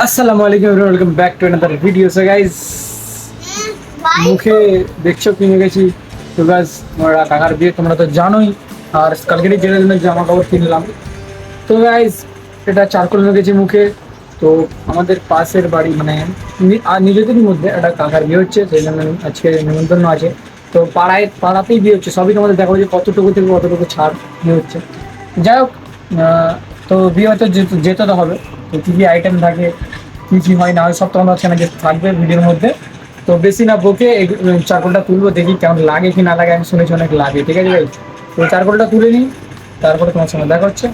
আসসালামু আলাইকুম welcome back to another video so guys মুখে দেখছ কিনে গেছি। তো গাইস আমরা কাকার বিয়ে, তোমরা তো জানোই। আর কালকেরই জেনে জন্য জামা কাপড় কিনলাম। তো গাইস এটা চারকোল গেছে মুখে। তো, আমাদের পাশের বাড়ি মানে আর নিজেদেরই মধ্যে একটা কাকার বিয়ে হচ্ছে। সেই জন্য আজকে নিমন্ত্রণ আছে। তো, পাড়ায়, পাড়াতেই বিয়ে হচ্ছে। সবই তোমাদের দেখাবো যে কতটুকু থেকে কতটুকু ছাড় বিয়ে হচ্ছে। যাই হোক তো, বিয়ে হয়তো যেতে- তো হবে। কী কী আইটেম থাকে, কী কী হয়, না হয়, সব তোমাদের সেখানে যে থাকবে ভিডিওর মধ্যে। তো বেশি না বকে চারকোলটা তুলবো, দেখি কেমন লাগে কি না লাগে, আমি শুনেছি অনেক লাগে, ঠিক আছে ভাই? তো চারকোলটা তুলে নিই, তারপরে তোমার সঙ্গে দেখা হচ্ছে।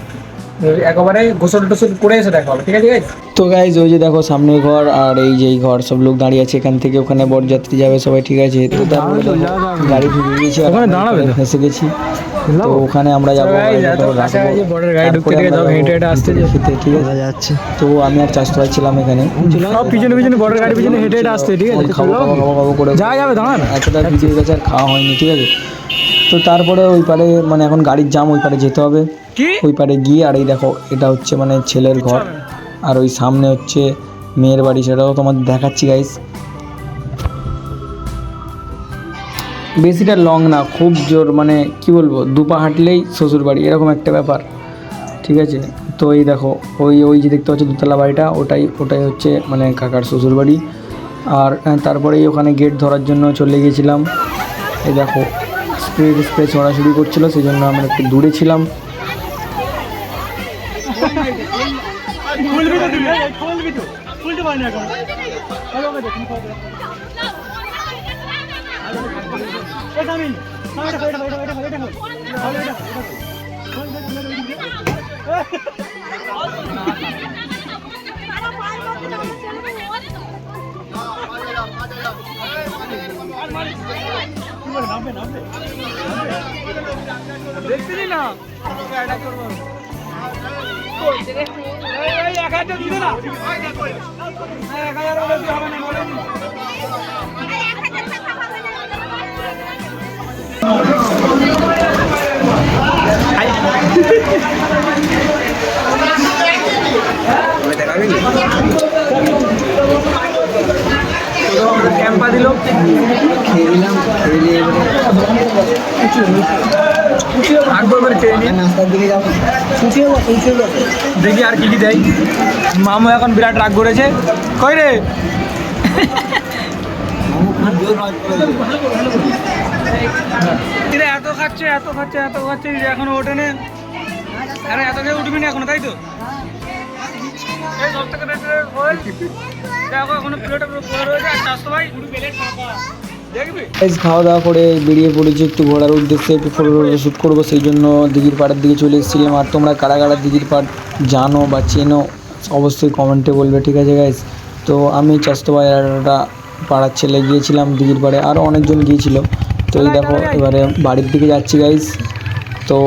একেবারে গোসল টোসল করে এসে দেখা হবে, ঠিক আছে ভাই? তো গাইজ ওই যে দেখো সামনের ঘর আর এই যে এই ঘর সব লোক দাঁড়িয়ে আছে এখান থেকে ওখানে বরযাত্রী যাবে সবাই ঠিক আছে? তো তারপরে গাড়ি ঢুকে গেছি ওখানে দাঁড়াবে? ফেসে গেছি। তো ওখানে আমরা যাব ঠিক আছে? যাচ্ছে। তো আমি আর চাষ ছিলাম এখানে। সব পিছনে পিছনে বড় গাড়ি পিছনে হেঁটে হেঁটে আসতে ঠিক আছে? খাব খাব খাব খাব করে। যা যাবে দাঁড়ান। এতটা ভিডিও গেছে আর খাওয়া হয়নি ঠিক আছে? তো তারপরে ওই পারে মানে এখন গাড়ির জাম ওই পারে যেতে হবে। ওই পারে গিয়ে আর এই দেখো এটা হচ্ছে মানে ছেলের ঘর। আর ওই সামনে হচ্ছে মেয়ের বাড়ি, সেটাও তোমাদের দেখাচ্ছি গাইস বেশিটা লং না, খুব জোর মানে কি বলব দুপা হাঁটলেই শ্বশুর বাড়ি, এরকম একটা ব্যাপার, ঠিক আছে? তো এই দেখো, ওই ওই যে দেখতে পাচ্ছ দুতলা বাড়িটা, ওটাই ওটাই হচ্ছে মানে কাকার শ্বশুর বাড়ি। আর তারপরেই ওখানে গেট ধরার জন্য চলে গিয়েছিলাম এই দেখো, স্প্রে স্প্রে ছড়াছড়ি করছিল সেই জন্য আমরা একটু দূরে ছিলাম। খুলবি তো তুমি। হ্যাঁ। খুলবি তো। খুলতে পারি না দেখছিলি না? ক্যাম্পা দিল। করে খেয়ে নিই দেখি আর কি কি দেয়। মামু এখন বিরাট রাগ করেছে। কই রে? এত খাচ্ছে এত খাচ্ছে এত খাচ্ছে এখনও ওঠেনে। আরে এত খেয়ে উঠবি না এখনও তাই তো? এখনও প্লেটে রয়েছে। আর চারশো ভাই খাওয়া দাওয়া করে বেরিয়ে পড়েছি একটু ঘোরার উদ্দেশ্যে একটু ফটো শ্যুট করব সেই জন্য দিঘির পাড়ের দিকে চলে এসেছিলাম। আর তোমরা কারা কারা দিঘির পাড় জানো বা চেনো অবশ্যই কমেন্টে বলবে ঠিক আছে গাইজ তো আমি চাস্তো ভাইয়ারটা পাড়ার ছেলে গিয়েছিলাম দিঘির পাড়ে আরও অনেকজন গিয়েছিল। তো এই দেখো এবারে বাড়ির দিকে যাচ্ছি গাইজ তো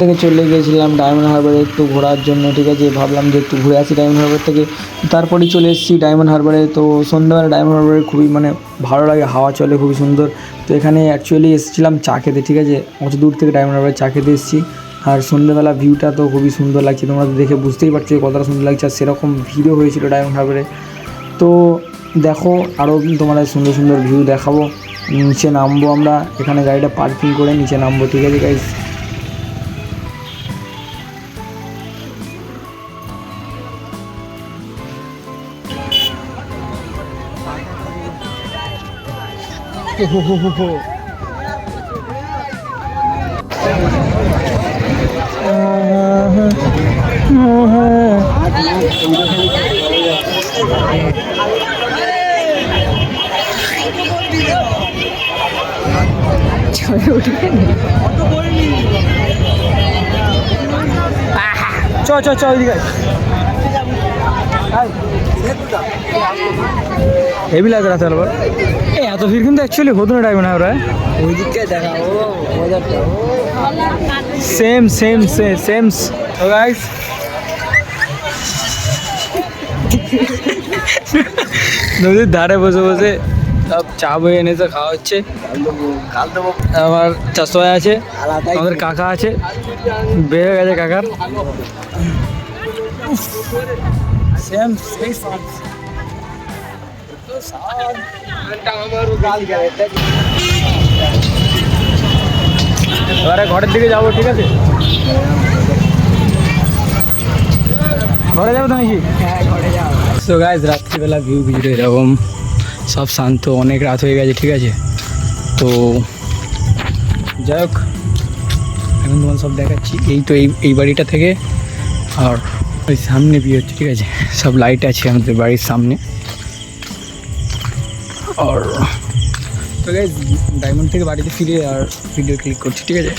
থেকে চলে গিয়েছিলাম ডায়মন্ড হারবারে একটু ঘোরার জন্য, ঠিক আছে? ভাবলাম যে একটু ঘুরে আসি ডায়মন্ড হারবার থেকে। তারপরেই চলে এসেছি ডায়মন্ড হারবারে তো সন্ধ্যাবেলা ডায়মন্ড হারবারে খুবই মানে ভালো লাগে, হাওয়া চলে, খুবই সুন্দর। তো এখানে অ্যাকচুয়ালি এসেছিলাম চা খেতে, ঠিক আছে? অত দূর থেকে ডায়মন্ড হারবারে চা খেতে এসেছি। আর সন্ধ্যাবেলা ভিউটা তো খুবই সুন্দর লাগছে, তোমরা তো দেখে বুঝতেই পারছ কতটা সুন্দর লাগছে। আর সেরকম ভিড়ও হয়েছিল ডায়মন্ড হারবারে তো দেখো আরও তোমাদের সুন্দর সুন্দর ভিউ দেখাবো। নিচে নামবো আমরা, এখানে গাড়িটা পার্কিং করে নিচে নামবো, ঠিক আছে গাইজ চলে উঠবে চ চ চ ওইদিকে হেভি লাগে ভিড় কিন্তু অ্যাকচুয়ালি হতো না ডাইমন্ড হারবারে ওই দিকটা দেখাবো বাজারটা সেম সেম সেম তো গাইস নদীর ধারে বসে বসে সব চা বয়ে এনেছে খাওয়া হচ্ছে। আমার চাষতো আছে আমাদের কাকা আছে। বেড়ে গেছে কাকার। সেম এবারে ঘরের দিকে যাব, ঠিক আছে? ঘরে যাব তো নাকি হ্যাঁ ঘরে যাও তো গাইজ রাত্রিবেলা ভিউ ভিডিও এরকম। সব শান্ত, অনেক রাত হয়ে গেছে, ঠিক আছে? তো যাই হোক, এখন তোমার সব দেখাচ্ছি। এই তো এই এই বাড়িটা থেকে। আর ওই সামনে বিয়ে হচ্ছে, ঠিক আছে? সব লাইট আছে আমাদের বাড়ির সামনে। আর তো গাইজ ডায়মন্ড থেকে বাড়িতে ফিরে আর ভিডিও ক্লিক করছি ঠিক আছে?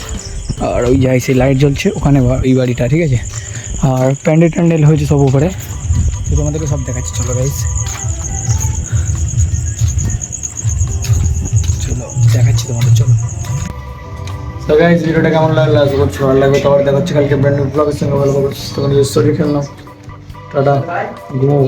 আর ওই যাই সেই লাইট জ্বলছে ওখানে ওই বাড়িটা ঠিক আছে? আর প্যান্ডেল ট্যান্ডেল হয়েছে সব উপরে। তো তোমাদেরকে সব দেখাচ্ছি চলো গাইস চলো দেখাচ্ছি তোমাদের চলো। তো গাইস ভিডিওটা কেমন লাগল? আশা করছি ভালো লাগবে। তো আবার দেখাচ্ছি কালকে ব্র্যান্ড নিউ ব্লগের সঙ্গে। ভালো খবর তখন শরীর খেললাম টাটা। ঘুমো